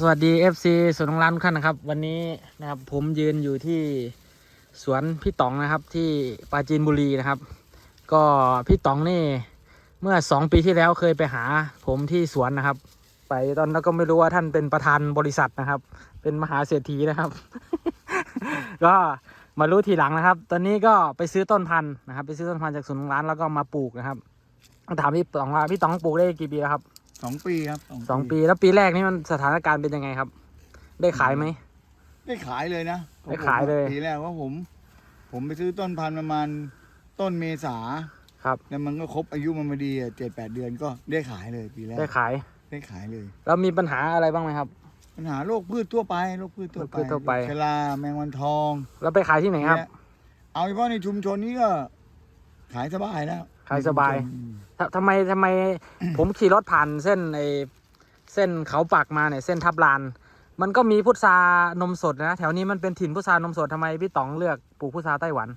สวัสดี FC สวนของร้านทุกท่านนะครับ วันนี้นะครับผมยืนอยู่ที่สวนพี่ต๋องนะครับที่ปราจีนบุรีนะครับ ก็พี่ต๋องนี่เมื่อสองปีที่แล้วเคยไปหาผมที่สวนนะครับ ไปตอนนั้นก็ไม่รู้ว่าท่านเป็นประธานบริษัทนะครับ เป็นมหาเศรษฐีนะครับ ก็มารู้ทีหลังนะครับ ตอนนี้ก็ไปซื้อต้นพันธุ์นะครับ ไปซื้อต้นพันธุ์จากสวนของร้านแล้วก็มาปลูกนะครับถามพี่ต๋องว่าพี่ต๋องปลูกได้กี่ปีแล้วครับ สองปีครับสองปีแล้วปีแรกนี่มันสถานการณ์เป็นยังไงครับ ได้ขายไหมได้ขายเลยนะได้ขายเลยปีแรกว่าผม ผมไปซื้อต้นพันธุ์ประมาณต้นเมษาครับแล้วมันก็ครบอายุมันมาดีเจ็ดแปดเดือนก็ได้ขายเลยปีแรกได้ขายได้ขายเลย แล้วมีปัญหาอะไรบ้างไหมครับ ปัญหาโรคพืชทั่วไปโรคพืชทั่วไปโรคพืชทั่วไปโรคชราแมงวันทอง แล้วไปขายที่ไหนครับเนี่ยเอาเฉพาะในชุมชนนี้ก็ ขายสบายแล้วขายสบาย อืมททำไมทำไม ผมขี่รถผ่านเส้นไอเส้นเขาปักมาเนี่ยเส้นทับลาน มันก็มีพุทรานมสดนะ แถวนี้มันเป็นถิ่นพุทรานมสดทำไมพี่ต๋องเลือกปลูกพุทราไต้หวัน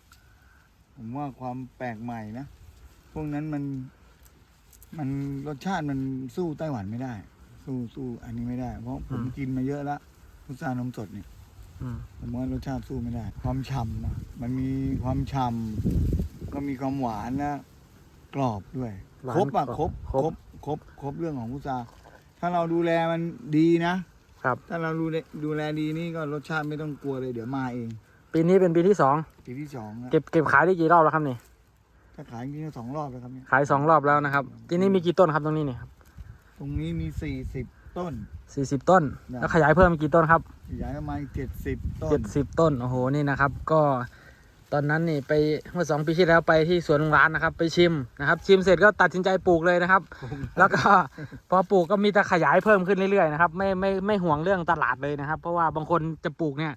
ผมว่าความแปลกใหม่นะ พวกนั้นมัน มันรสชาติมันสู้ไต้หวันไม่ได้ สู้สู้อันนี้ไม่ได้ เพราะผมกินมาเยอะแล้วพุทรานมสดเนี่ย อืมผมว่ารสชาติสู้ไม่ได้ ความฉ่ำอะมันมีความฉ่ำ ก็มีความหวานนะกรอบด้วย หวานครบอะกรอบครบคครรบ บครบครบเรื่องของพุทราถ้าเราดูแลมันดีนะครับ ถ้าเราดูแลดูแลดีนี่ก็รสชาติไม่ต้องกลัวเลยเดี๋ยวมาเองปีนี้เป็นปีที่สองปีที่สองอะเก็บเก็บขายได้กี่รอบแล้วครับนี่ถ้าขายจริงๆก็สองรอบแล้วครับเนี่ยขายสองรอบแล้วนะครับที่นี่มีกี่ต้นครับตรงนี้เนี่ยตรงนี้มีสี่สิบต้นสี่สิบต้น ได้ แล้วขยายเพิ่มอีกกี่ต้นครับ ขยายประมาณเจ็ดสิบต้นเจ็ดสิบต้น โอ้โห นี่นะครับ ก็ ตอนนั้นนี่ไปเมื่อสองปีที่แล้วไปที่สวนลุงร้านนะครับ ไปชิมนะครับ ชิมเสร็จก็ตัดสินใจปลูกเลยนะครับ แล้วก็พอปลูกก็มีแต่ขยายเพิ่มขึ้นเรื่อยๆนะครับไม่ไม่ไม่ห่วงเรื่องตลาดเลยนะครับ เพราะว่าบางคนจะปลูกเนี่ย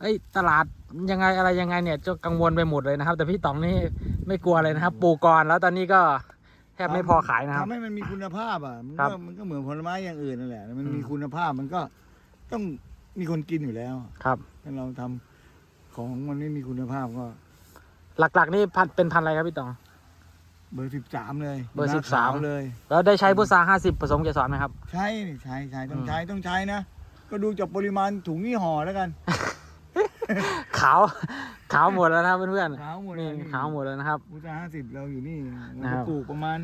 เอ้ยตลาดยังไงอะไรยังไงเนี่ยจะกังวลไปหมดเลยนะครับ แต่พี่ต๋องนี่ไม่กลัวเลยนะครับ ปลูกก่อนแล้วตอนนี้ก็แทบไม่พอขายนะครับทำให้มันมีคุณภาพอะมันครัก็บมันก็เหมือนผลไม้อย่างอื่นนั่นแหละ มันอืมมีคุณภาพมันก็ต้องมีคนกินอยู่แล้วครับถ้าเราทำ ของมันไม่มีคุณภาพก็ หลักๆ นี่พันเป็นพันธุ์อะไรครับพี่ต๋อง เบอร์สิบสามเลยเบอร์หน้13ขวเลย แล้วได้ใช้พุทราห้าสิบผสมเกสรไหมครับ ใช่นี่ใช้ใช้ต้องอืมใช้ต้องใช้นะ ก็ดูจากปริมาณถุงนี่ห่อแล้วกันขาว ขาวหมดแล้วนะครับเพื่อนๆขาวหมดนี่เลยขาวหมดแล้วนะครับ พุทธห้าสิบเราอยู่นี่เรานะครับ ปลูกประมาณ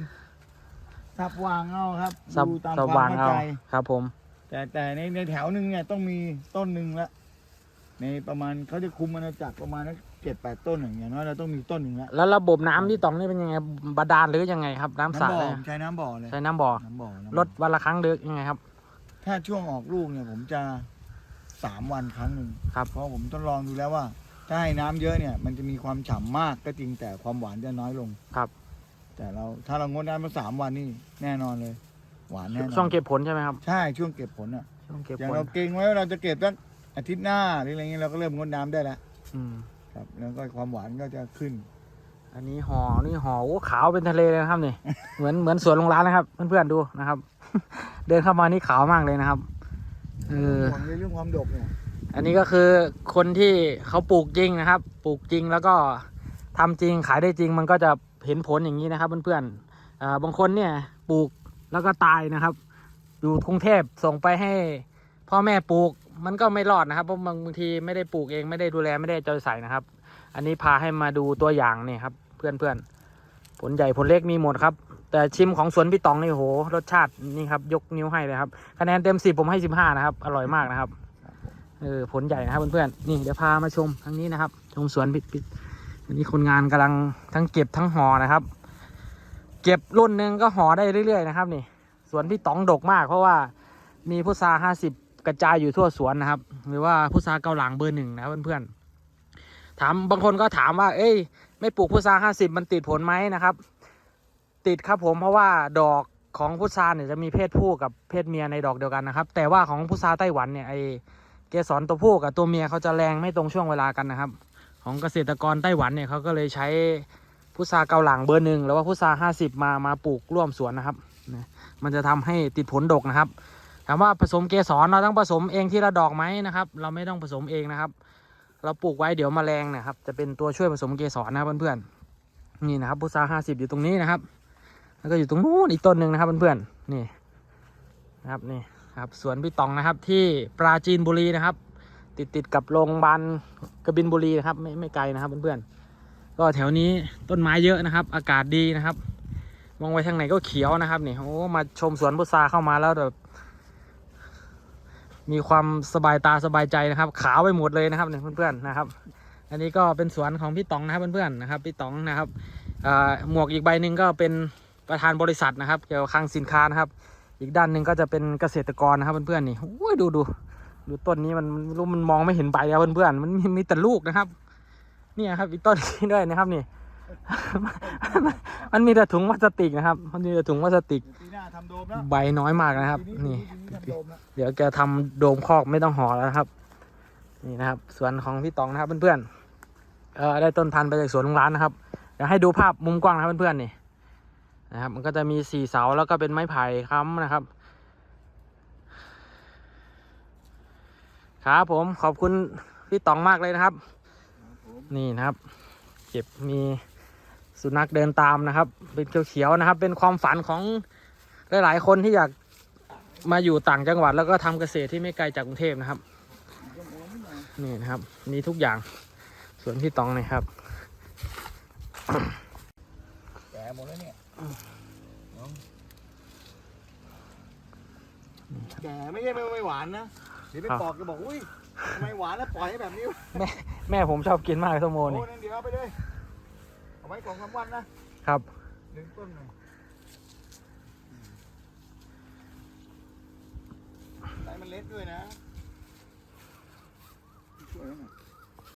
สับวางเอาครับสับดูตามสความว่างเข้าเอาใจ ครับผม แต่แต่ในในแถวหนึ่งเนี่ยต้องมีต้นหนึ่งละ ในประมาณเขาจะคุมอาณาจักรประมาณเจ็ดแปดต้นอย่างเงี้ยน้อยเราต้องมีต้นหนึ่งละแล้วระบบน้ำที่ตองนี่เป็นยังไงบาดาลหรือยังไงครับ น้ำสระน้ำบ่อเลยผมใช้น้ำบ่อเลยใช้น้ำบ่อน้ำบ่อน้ำบ่อ ลดวันละครั้งหรือยังไงครับ ถ้าช่วงออกลูกเนี่ยผมจะสามวันครั้งหนึ่งครับ เพราะผมทดลองดูแล้วว่า ถ้าให้น้ำเยอะเนี่ย มันจะมีความฉ่ำมากก็จริงแต่ความหวานจะน้อยลงครับ แต่เราถ้าเรางดน้ำมาสามวันนี่แน่นอนเลย หวานแน่นอนช่วงเก็บผลใช่ไหมครับ ใช่ช่วงเก็บผลอะช่วงเก็บอย่างผลเราเก่งไว้ว่าเราจะเก็บสัก อาทิตย์หน้าหรืออะไรเงี้ยเราก็เริ่มงดน้ำได้แล้วอืม ครับ แล้วก็ความหวานก็จะขึ้น อันนี้ห่อนี่ห่อโอ้ขาวเป็นทะเลเลยนะครับนี่ เหมือนเหมือนสวนลงร้านนะครับ เพื่อนๆดูนะครับ เดินเข้ามานี่ขาวมากเลยนะครับเออห่วงในเรื่องความดกเนี่ยอันนี้ก็คือคนที่เขาปลูกจริงนะครับ ปลูกจริงแล้วก็ทำจริงขายได้จริงมันก็จะเห็นผลอย่างนี้นะครับ เพื่อนๆอ่าบางคนเนี่ยปลูกแล้วก็ตายนะครับ อยู่กรุงเทพส่งไปให้พ่อแม่ปลูก มันก็ไม่รอดนะครับเพราะบางบางทีไม่ได้ปลูกเองไม่ได้ดูแลไม่ได้ใจใส่นะครับ อันนี้พาให้มาดูตัวอย่างนี่ครับ เพื่อนๆผลใหญ่ผลเล็กมีหมดครับ แต่ชิมของสวนพี่ตองนี่โหรสชาตินี่ครับ ยกนิ้วให้เลยครับคะแนนเต็มสิบผมให้สิบห้านะครับ อร่อยมากนะครับเออผลใหญ่นะครับเพื่อนๆนี่เดี๋ยวพามาชมทางนี้นะครับ ชมสวนปิดปิดอันนี้คนงานกำลังทั้งเก็บทั้งห่อนะครับ เก็บรุ่นหนึ่งก็ห่อได้เรื่อยๆนะครับ นี่สวนพี่ต๋องดกมาก เพราะว่ามีพุทราห้าสิบ กระจายอยู่ทั่วสวนนะครับ หรือว่าพุทราเกาหลังเบอร์หนึ่งนะเพื่อนๆถามบางคนก็ถามว่า เอ้ย ไม่ปลูกพุทราห้าสิบมันติดผลไหมนะครับ ติดครับผมเพราะว่าดอกของพุทราเนี่ยจะมีเพศผู้กับเพศเมียในดอกเดียวกันนะครับ แต่ว่าของพุทราไต้หวันเนี่ยไอเกสรตัวผู้กับตัวเมียเขาจะแรงไม่ตรงช่วงเวลากันนะครับ ของเกษตรกรไต้หวันเนี่ยเขาก็เลยใช้พุทราเกาหลังเบอร์หนึ่งหรือว่าพุทราห้าสิบมามาปลูกร่วมสวนนะครับ มันจะทำให้ติดผลดกนะครับ ถามว่าผสมเกสรเราต้องผสมเองที่ละดอกไหมนะครับ เราไม่ต้องผสมเองนะครับ เราปลูกไว้เดี๋ยวมแมลงนะครับ จะเป็นตัวช่วยผสมเกสรนะครับเพื่อนๆนี่นะครับพุทราห้าสิบอยู่ตรงนี้นะครับ แล้วก็อยู่ตรงนู้นอีกต้นหนึ่งนะครับเพื่อนๆนี่นะครับนี่ครับสวนพี่ตองนะครับที่ปราจีนบุรีนะครับ ติดติดกับโรงพยาบาลกบินบุรีนะครับ ไม่ไม่ไกลนะครับเพื่อนๆก็แถวนี้ต้นไม้เยอะนะครับ อากาศดีนะครับ มองไปทางไหนก็เขียวนะครับนี่โอ้มาชมสวนพุทราเข้ามาแล้วแบบ มีความสบายตาสบายใจนะครับ ขาวไปหมดเลยนะครับเนี่ยเพื่อนๆนะครับ อันนี้ก็เป็นสวนของพี่ตองนะครับเพื่อนๆนะครับพี่ตองนะครับหมวกอีกใบหนึ่งก็เป็นประธานบริษัทนะครับ เกี่ยวกับคลังสินค้านะครับ อีกด้านหนึ่งก็จะเป็นเกษตรกรนะครับเพื่อนๆนี่โอ้ยดูดูดูต้นนี้มันรู้มันมองไม่เห็นใบแล้วเพื่อนๆมันมีมีแต่ลูกนะครับ เนี่ยครับอีกต้นนี้ด้วยนะครับนี่ มันมีแต่ถุงพลาสติกนะครับ มันมีแต่ถุงพลาสติกเดี๋ยวปีหน้าทำโดมแล้วใบน้อยมากนะครับ ปีนี่ ปีนี้ทำโดมแล้วเดี๋ยวแกทำโดมคอกไม่ต้องห่อแล้วนะครับ นี่นะครับสวนของพี่ตองนะครับเพื่อนๆเออได้ต้นพันธุ์ไปจากสวนลุงร้านนะครับเดี๋ยวให้ดูภาพมุมกว้างนะครับเพื่อนๆนี่นะครับ มันก็จะมีสี่เสาแล้วก็เป็นไม้ไผ่ค้ำนะครับ ครับผมขอบคุณพี่ตองมากเลยนะครับ ครับผม นี่นะครับ เก็บมี สุนัขเดินตามนะครับ เป็นเขียวๆนะครับ เป็นความฝันของหลายๆคนที่อยากมาอยู่ต่างจังหวัดแล้วก็ทำเกษตรที่ไม่ไกลจากกรุงเทพนะครับต้องโอนนิดหน่อยนี่นะครับ มีทุกอย่างสวนพี่ตองนะครับแก่หมดแล้วเนี่ยน้องแก่ไม่ใช่ไม่ไม่หวานนะเดี๋ยวไปครับปอกจะบอกอุ้ยทำไมหวานแล้วปล่อยให้แบบนี้วะแม่ผมชอบกินมากเลยส้มโอโอ้นี่นั่นเดี๋ยวเอาไปเลย เอาไว้สองสามวันนะครับหนึ่งต้นหน่อยไซส์มันเล็กด้วยนะช่วยหน่อย